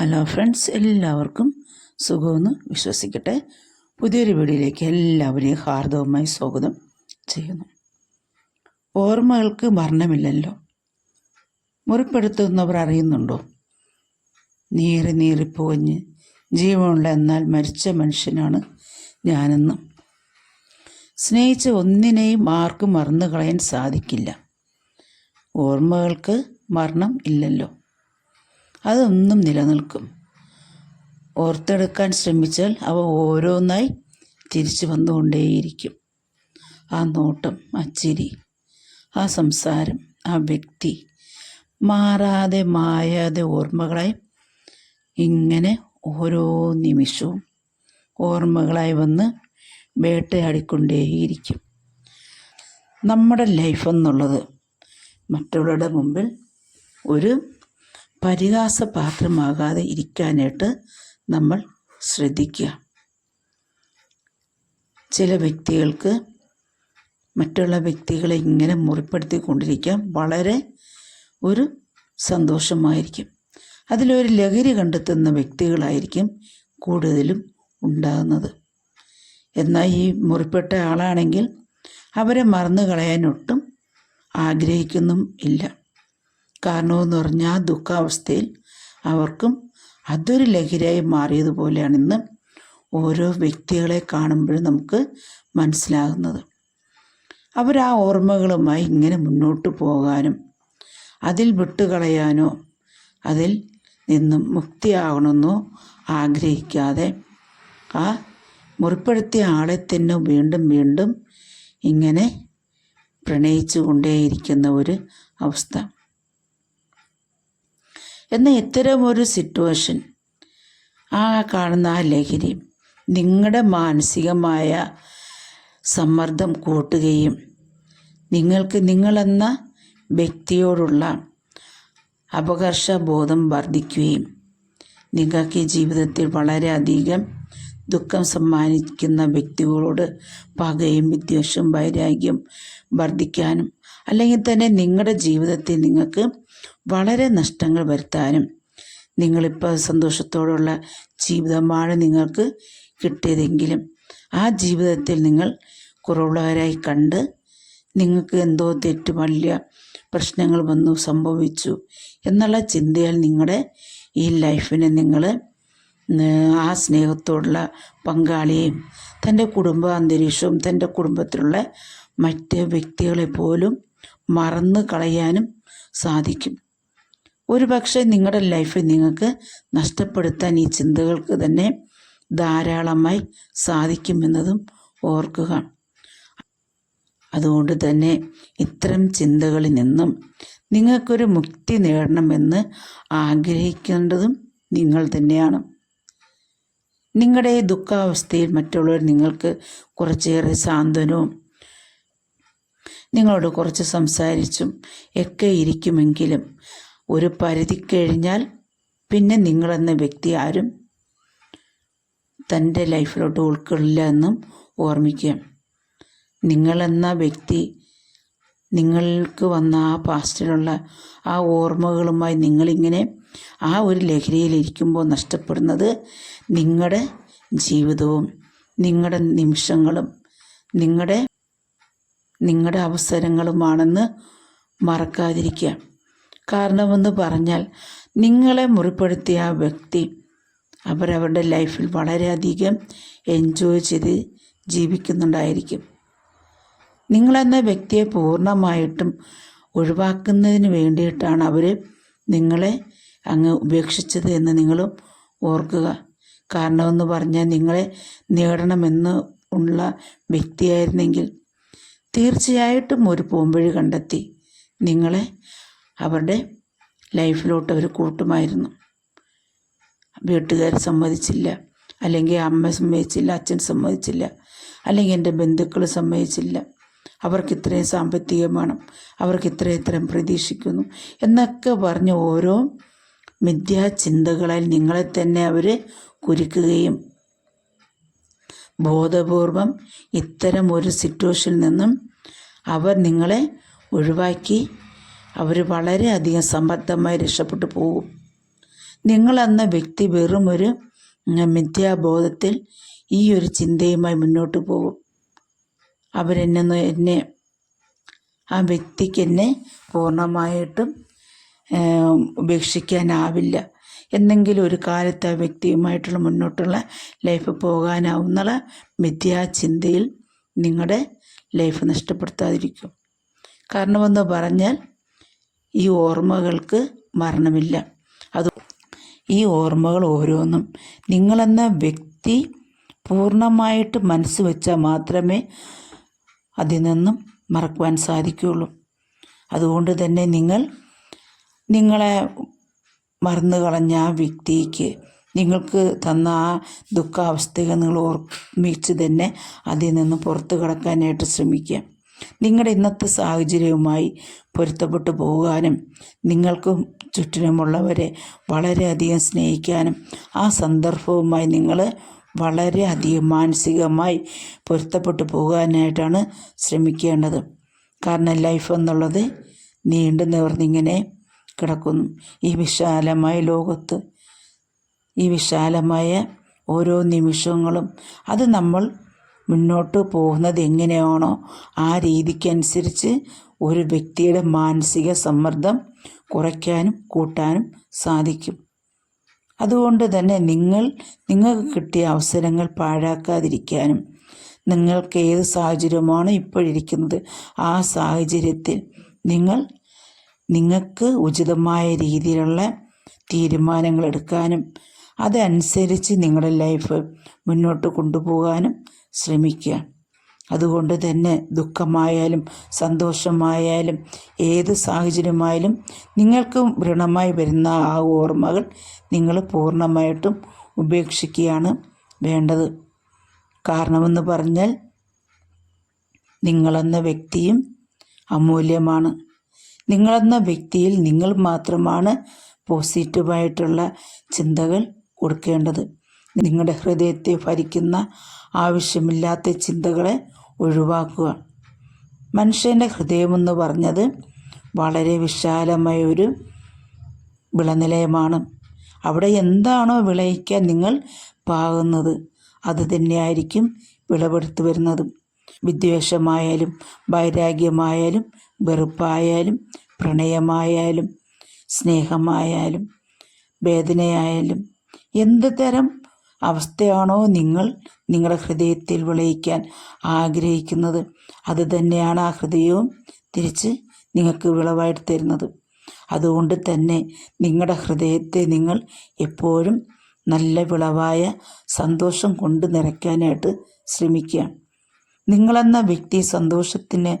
Hello friends എല്ലാവർക്കും സുഖമെന്ന് വിശ്വസിക്കട്ടെ. പുതിയൊരു വീഡിയോയിലേക്ക് എല്ലാവരെയും ഹാർദവമായി സ്വാഗതം ചെയ്യുന്നു. ഓർമ്മകൾക്ക് മരണമില്ലല്ലോ. മുറിപ്പെടുത്തുന്നവർ അറിയുന്നുണ്ടോ? നീറി പോഞ്ഞ് ജീവനുള്ള എന്നാൽ മരിച്ച മനുഷ്യനാണ് ഞാനെന്നും. സ്നേഹിച്ച ഒന്നിനെയും ആർക്കും മറന്നു കളയാൻ സാധിക്കില്ല. ഓർമ്മകൾക്ക് മരണം ഇല്ലല്ലോ. അതൊന്നും നിലനിൽക്കും. ഓർത്തെടുക്കാൻ ശ്രമിച്ചാൽ അവ ഓരോന്നായി തിരിച്ചു വന്നുകൊണ്ടേയിരിക്കും. ആ നോട്ടം ആ ചിരി ആ സംസാരം ആ വ്യക്തി മാറാതെ മായാതെ ഓർമ്മകളായി ഇങ്ങനെ ഓരോ നിമിഷവും ഓർമ്മകളായി വന്ന് വേട്ടയാടിക്കൊണ്ടേയിരിക്കും. നമ്മുടെ ലൈഫ് എന്നുള്ളത് മറ്റുള്ളവരുടെ മുമ്പിൽ ഒരു പരിഹാസപാത്രമാകാതെ ഇരിക്കാനായിട്ട് നമ്മൾ ശ്രദ്ധിക്കുക. ചില വ്യക്തികൾക്ക് മറ്റുള്ള വ്യക്തികളെ ഇങ്ങനെ മുറിപ്പെടുത്തിക്കൊണ്ടിരിക്കാൻ വളരെ ഒരു സന്തോഷമായിരിക്കും. അതിലൊരു ലഹരി കണ്ടെത്തുന്ന വ്യക്തികളായിരിക്കും കൂടുതലും ഉണ്ടാകുന്നത്. എന്നാൽ ഈ മുറിപ്പെട്ട ആളാണെങ്കിൽ അവരെ മറന്നു കളയാനൊട്ടും ആഗ്രഹിക്കുന്നും ഇല്ല. കാരണമെന്ന് പറഞ്ഞാൽ ആ ദുഃഖാവസ്ഥയിൽ അവർക്കും അതൊരു ലഹരിയായി മാറിയതുപോലെയാണ് ഇന്ന് ഓരോ വ്യക്തികളെ കാണുമ്പോഴും നമുക്ക് മനസ്സിലാകുന്നത്. അവർ ആ ഓർമ്മകളുമായി ഇങ്ങനെ മുന്നോട്ട് പോകാനും അതിൽ വിട്ടുകളയാനോ അതിൽ നിന്നും മുക്തിയാകണമെന്നോ ആഗ്രഹിക്കാതെ ആ മുറിപ്പെടുത്തിയ ആളെ തന്നെ വീണ്ടും വീണ്ടും ഇങ്ങനെ പ്രണയിച്ചു കൊണ്ടേയിരിക്കുന്ന ഒരു അവസ്ഥ. എന്നാൽ ഇത്തരം ഒരു സിറ്റുവേഷൻ ആ കാണുന്ന ആ ലഹരി നിങ്ങളുടെ മാനസികമായ സമ്മർദ്ദം കൂട്ടുകയും നിങ്ങൾക്ക് നിങ്ങളെന്ന വ്യക്തിയോടുള്ള അപകർഷബോധം വർദ്ധിക്കുകയും നിങ്ങൾക്ക് ജീവിതത്തിൽ വളരെയധികം ദുഃഖം സമ്മാനിക്കുന്ന വ്യക്തികളോട് പകയും വിദ്വേഷവും വൈരാഗ്യം വർദ്ധിക്കാനും അല്ലെങ്കിൽ തന്നെ നിങ്ങളുടെ ജീവിതത്തിൽ നിങ്ങൾക്ക് വളരെ നഷ്ടങ്ങൾ വരുത്താനും നിങ്ങളിപ്പോൾ സന്തോഷത്തോടുള്ള ജീവിതമാണ് നിങ്ങൾക്ക് കിട്ടിയതെങ്കിലും ആ ജീവിതത്തിൽ നിങ്ങൾ കുറവുള്ളവരായി കണ്ട് നിങ്ങൾക്ക് എന്തോ തെറ്റ് വലിയ പ്രശ്നങ്ങൾ വന്നു സംഭവിച്ചു എന്നുള്ള ചിന്തയാൽ നിങ്ങളുടെ ഈ ലൈഫിനെ നിങ്ങൾ ആ സ്നേഹത്തോടുള്ള പങ്കാളിയെയും തന്റെ കുടുംബ അന്തരീക്ഷവും തന്റെ കുടുംബത്തിലുള്ള മറ്റ് വ്യക്തികളെ പോലും മറന്നു കളയാനും സാധിക്കും. ഒരു പക്ഷേ നിങ്ങളുടെ ലൈഫിൽ നിങ്ങൾക്ക് നഷ്ടപ്പെടുത്താൻ ഈ ചിന്തകൾക്ക് തന്നെ ധാരാളമായി സാധിക്കുമെന്നതും ഓർക്കുക. അതുകൊണ്ട് തന്നെ ഇത്തരം ചിന്തകളിൽ നിന്നും നിങ്ങൾക്കൊരു മുക്തി നേടണമെന്ന് ആഗ്രഹിക്കേണ്ടതും നിങ്ങൾ തന്നെയാണ്. നിങ്ങളുടെ ദുഃഖാവസ്ഥയിൽ മറ്റുള്ളവർ നിങ്ങൾക്ക് കുറച്ചേറെ സാന്ത്വനവും നിങ്ങളോട് കുറച്ച് സംസാരിച്ചും ഒക്കെ ഇരിക്കുമെങ്കിലും ഒരു പരിധി കഴിഞ്ഞാൽ പിന്നെ നിങ്ങളെന്ന വ്യക്തി ആരും തന്റെ ലൈഫിലോട്ട് ഉൾക്കൊള്ളില്ല എന്നും ഓർമ്മിക്കുക. നിങ്ങളെന്ന വ്യക്തി നിങ്ങൾക്ക് വന്ന ആ പാസ്റ്റിലുള്ള ആ ഓർമ്മകളുമായി നിങ്ങളിങ്ങനെ ആ ഒരു ലഹരിയിലിരിക്കുമ്പോൾ നഷ്ടപ്പെടുന്നത് നിങ്ങളുടെ ജീവിതവും നിങ്ങളുടെ നിമിഷങ്ങളും നിങ്ങളുടെ നിങ്ങളുടെ അവസരങ്ങളുമാണെന്ന് മറക്കാതിരിക്കുക കാരണമെന്ന് പറഞ്ഞാൽ നിങ്ങളെ മുറിപ്പെടുത്തിയ ആ വ്യക്തി അവരവരുടെ ലൈഫിൽ വളരെയധികം എൻജോയ് ചെയ്ത് ജീവിക്കുന്നുണ്ടായിരിക്കും. നിങ്ങളെന്ന വ്യക്തിയെ പൂർണമായിട്ടും ഒഴിവാക്കുന്നതിന് വേണ്ടിയിട്ടാണ് അവർ നിങ്ങളെ അങ്ങ് ഉപേക്ഷിച്ചത് എന്ന് നിങ്ങളും ഓർക്കുക. കാരണമെന്ന് പറഞ്ഞാൽ നിങ്ങളെ നേടണമെന്ന് ഉള്ള വ്യക്തിയായിരുന്നെങ്കിൽ തീർച്ചയായിട്ടും ഒരു പോംവഴി കണ്ടെത്തി. നിങ്ങളെ അവരുടെ ലൈഫിലോട്ട് അവർ കൂട്ടുമായിരുന്നു. വീട്ടുകാർ സമ്മതിച്ചില്ല. അല്ലെങ്കിൽ അമ്മ സമ്മതിച്ചില്ല അച്ഛൻ സമ്മതിച്ചില്ല. അല്ലെങ്കിൽ എന്റെ ബന്ധുക്കൾ സമ്മതിച്ചില്ല. അവർക്ക് ഇത്രയും സാമ്പത്തികം അവർക്ക് ഇത്രയും ഇത്രയും പ്രതീക്ഷിക്കുന്നു എന്നൊക്കെ പറഞ്ഞ് ഓരോ മിഥ്യാചിന്തകളാൽ നിങ്ങളെ തന്നെ അവർ കുരുക്കുകയും ബോധപൂർവം ഇത്തരം ഒരു സിറ്റുവേഷനിൽ നിന്നും അവർ നിങ്ങളെ ഒഴിവാക്കി. അവർ വളരെയധികം സമ്പദ്ധമായി രക്ഷപ്പെട്ടു പോകും. നിങ്ങളെന്ന വ്യക്തി വെറും ഒരു മിഥ്യാബോധത്തിൽ ഈ ഒരു ചിന്തയുമായി മുന്നോട്ട് പോകും. അവരെന്നെ എന്നെ ആ വ്യക്തിക്ക് എന്നെ പൂർണമായിട്ടും ഉപേക്ഷിക്കാനാവില്ല. എന്നെങ്കിലും ഒരു കാലത്ത് ആ വ്യക്തിയുമായിട്ടുള്ള മുന്നോട്ടുള്ള ലൈഫ് പോകാനാവുന്ന മിഥ്യാചിന്തയിൽ നിങ്ങളുടെ ലൈഫ് നഷ്ടപ്പെടുത്താതിരിക്കും. കാരണമെന്ന് പറഞ്ഞാൽ ഈ ഓർമ്മകൾക്ക് മരണമില്ല. അത് ഈ ഓർമ്മകൾ ഓരോന്നും നിങ്ങളെന്ന വ്യക്തി പൂർണമായിട്ട് മനസ്സ് വെച്ചാൽ മാത്രമേ അതിൽ നിന്നും മറക്കുവാൻ സാധിക്കുകയുള്ളൂ. അതുകൊണ്ട് തന്നെ നിങ്ങൾ നിങ്ങളെ മറന്നു കളഞ്ഞ ആ വ്യക്തിക്ക് നിങ്ങൾക്ക് തന്ന ആ ദുഃഖാവസ്ഥകൾ നിങ്ങൾ ഓർമ്മിച്ച് തന്നെ അതിൽ നിന്ന് പുറത്തു കടക്കാനായിട്ട് ശ്രമിക്കുക. നിങ്ങളുടെ ഇന്നത്തെ സാഹചര്യവുമായി പൊരുത്തപ്പെട്ടു പോകാനും നിങ്ങൾക്ക് ചുറ്റിനുമുള്ളവരെ വളരെയധികം സ്നേഹിക്കാനും ആ സന്ദർഭവുമായി നിങ്ങൾ വളരെയധികം മാനസികമായി പൊരുത്തപ്പെട്ടു പോകാനായിട്ടാണ് ശ്രമിക്കേണ്ടത്. കാരണം ലൈഫ് എന്നുള്ളത് നീണ്ടു നിവർന്നിങ്ങനെ കിടക്കുന്നു. ഈ വിശാലമായ ലോകത്ത് ഈ വിശാലമായ ഓരോ നിമിഷങ്ങളും അത് നമ്മൾ മുന്നോട്ട് പോകുന്നത് എങ്ങനെയാണോ ആ രീതിക്കനുസരിച്ച് ഒരു വ്യക്തിയുടെ മാനസിക സമ്മർദ്ദം കുറയ്ക്കാനും കൂട്ടാനും സാധിക്കും. അതുകൊണ്ട് തന്നെ നിങ്ങൾ നിങ്ങൾക്ക് കിട്ടിയ അവസരങ്ങൾ പാഴാക്കാതിരിക്കാനും നിങ്ങൾക്ക് ഏത് സാഹചര്യമാണോ ഇപ്പോഴിരിക്കുന്നത് ആ സാഹചര്യത്തിൽ നിങ്ങൾ നിങ്ങൾക്ക് ഉചിതമായ രീതിയിലുള്ള തീരുമാനങ്ങൾ എടുക്കാനും അതനുസരിച്ച് നിങ്ങളുടെ ലൈഫ് മുന്നോട്ട് കൊണ്ടുപോകാനും ശ്രമിക്കുക. അതുകൊണ്ട് തന്നെ ദുഃഖമായാലും സന്തോഷമായാലും ഏത് സാഹചര്യമായാലും നിങ്ങൾക്ക് വൃണമായി വരുന്ന ആ ഓർമ്മകൾ നിങ്ങൾ പൂർണമായിട്ടും ഉപേക്ഷിക്കുകയാണ് വേണ്ടത്. കാരണമെന്ന് പറഞ്ഞാൽ നിങ്ങളെന്ന വ്യക്തിയും അമൂല്യമാണ്. നിങ്ങളെന്ന വ്യക്തിയിൽ നിങ്ങൾ മാത്രമാണ് പോസിറ്റീവായിട്ടുള്ള ചിന്തകൾ കൊടുക്കേണ്ടത്. നിങ്ങളുടെ ഹൃദയത്തെ ഭരിക്കുന്ന ആവശ്യമില്ലാത്ത ചിന്തകളെ ഒഴിവാക്കുക. മനുഷ്യന്റെ ഹൃദയമെന്ന് പറഞ്ഞത് വളരെ വിശാലമായ ഒരു വിളനിലയമാണ്. അവിടെ എന്താണോ വിളയിക്കാൻ നിങ്ങൾ പാകുന്നത് അത് തന്നെയായിരിക്കും വിളവെടുത്തു വരുന്നതും. വിദ്വേഷമായാലും വൈരാഗ്യമായാലും വെറുപ്പായാലും പ്രണയമായാലും സ്നേഹമായാലും വേദനയായാലും എന്ത് തരം അവസ്ഥയാണോ നിങ്ങൾ നിങ്ങളുടെ ഹൃദയത്തിൽ വിളയിക്കാൻ ആഗ്രഹിക്കുന്നത് അത് തന്നെയാണ് ആ ഹൃദയവും തിരിച്ച് നിങ്ങൾക്ക് വിളവായിട്ട് തരുന്നത്. അതുകൊണ്ട് തന്നെ നിങ്ങളുടെ ഹൃദയത്തെ നിങ്ങൾ എപ്പോഴും നല്ല വിളവായ സന്തോഷം കൊണ്ട് നിറയ്ക്കാനായിട്ട് ശ്രമിക്കുക. നിങ്ങളെന്ന വ്യക്തി സന്തോഷത്തിന്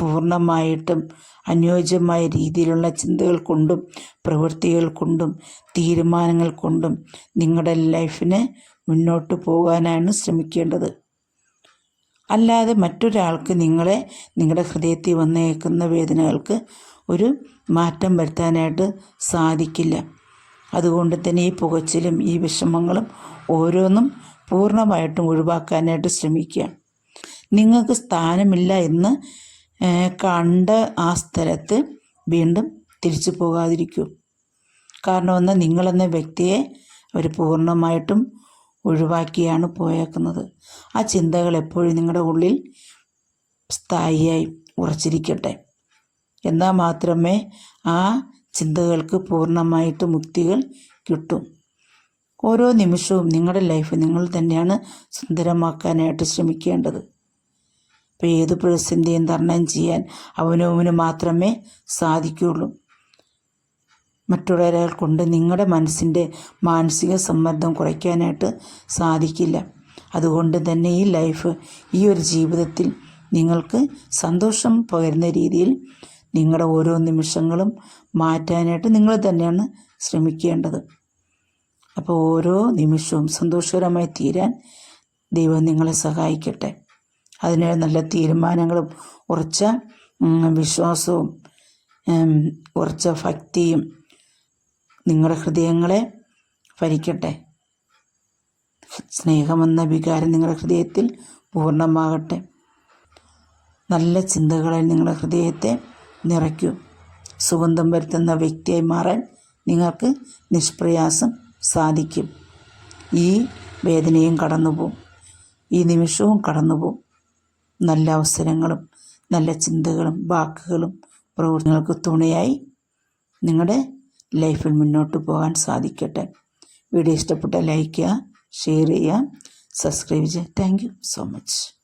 പൂർണമായിട്ടും അനുയോജ്യമായ രീതിയിലുള്ള ചിന്തകൾ കൊണ്ടും പ്രവൃത്തികൾ കൊണ്ടും തീരുമാനങ്ങൾ കൊണ്ടും നിങ്ങളുടെ ലൈഫിന് മുന്നോട്ട് പോകാനാണ് ശ്രമിക്കേണ്ടത്. അല്ലാതെ മറ്റൊരാൾക്ക് നിങ്ങളെ നിങ്ങളുടെ ഹൃദയത്തിൽ വന്നേക്കുന്ന വേദനകൾക്ക് ഒരു മാറ്റം വരുത്താനായിട്ട് സാധിക്കില്ല. അതുകൊണ്ട് തന്നെ ഈ പുകച്ചിലും ഈ വിഷമങ്ങളും ഓരോന്നും പൂർണമായിട്ടും ഒഴിവാക്കാനായിട്ട് ശ്രമിക്കുക. നിങ്ങൾക്ക് സ്ഥാനമില്ല എന്ന് കണ്ട് ആ സ്ഥലത്ത് വീണ്ടും തിരിച്ചു പോകാതിരിക്കൂ. കാരണം ഒന്ന് നിങ്ങളെന്ന വ്യക്തിയെ അവർ പൂർണമായിട്ടും ഒഴിവാക്കിയാണ് പോയേക്കുന്നത്. ആ ചിന്തകൾ എപ്പോഴും നിങ്ങളുടെ ഉള്ളിൽ സ്ഥായിയായി ഉറച്ചിരിക്കട്ടെ. എന്നാൽ മാത്രമേ ആ ചിന്തകൾക്ക് പൂർണമായിട്ട് മുക്തികൾ കിട്ടും. ഓരോ നിമിഷവും നിങ്ങളുടെ ലൈഫ് നിങ്ങൾ തന്നെയാണ് സുന്ദരമാക്കാനായിട്ട് ശ്രമിക്കേണ്ടത്. ഇപ്പോൾ ഏത് പ്രതിസന്ധിയും തരണം ചെയ്യാൻ അവനവന് മാത്രമേ സാധിക്കുകയുള്ളൂ. മറ്റുള്ളവരെ കൊണ്ട് നിങ്ങളുടെ മനസ്സിന്റെ മാനസിക സമ്മർദ്ദം കുറയ്ക്കാനായിട്ട് സാധിക്കില്ല. അതുകൊണ്ട് തന്നെ ഈ ലൈഫ് ഈ ഒരു ജീവിതത്തിൽ നിങ്ങൾക്ക് സന്തോഷം പകരുന്ന രീതിയിൽ നിങ്ങളുടെ ഓരോ നിമിഷങ്ങളും മാറ്റാനായിട്ട് നിങ്ങൾ തന്നെയാണ് ശ്രമിക്കേണ്ടത്. അപ്പോൾ ഓരോ നിമിഷവും സന്തോഷകരമായി തീരാൻ ദൈവം നിങ്ങളെ സഹായിക്കട്ടെ. അതിന് നല്ല തീരുമാനങ്ങളും ഉറച്ച വിശ്വാസവും ഉറച്ച ഭക്തിയും നിങ്ങളുടെ ഹൃദയങ്ങളെ ഭരിക്കട്ടെ. സ്നേഹമെന്ന വികാരം നിങ്ങളുടെ ഹൃദയത്തിൽ പൂർണമാകട്ടെ. നല്ല ചിന്തകളെ നിങ്ങളുടെ ഹൃദയത്തെ നിറയ്ക്കൂ. സുഗന്ധം വരുത്തുന്ന വ്യക്തിയായി മാറാൻ നിങ്ങൾക്ക് നിഷ്പ്രയാസം സാധിക്കും. ഈ വേദനയും കടന്നുപോകും ഈ നിമിഷവും കടന്നു പോവും നല്ല അവസരങ്ങളും നല്ല ചിന്തകളും വാക്കുകളും പ്രവൃത്തികൾക്ക് തുണയായി നിങ്ങളുടെ ലൈഫിൽ മുന്നോട്ട് പോകാൻ സാധിക്കട്ടെ. വീഡിയോ ഇഷ്ടപ്പെട്ട ലൈക്ക് ചെയ്യുക ഷെയർ ചെയ്യുക സബ്സ്ക്രൈബ് ചെയ്യുക. Thank so much.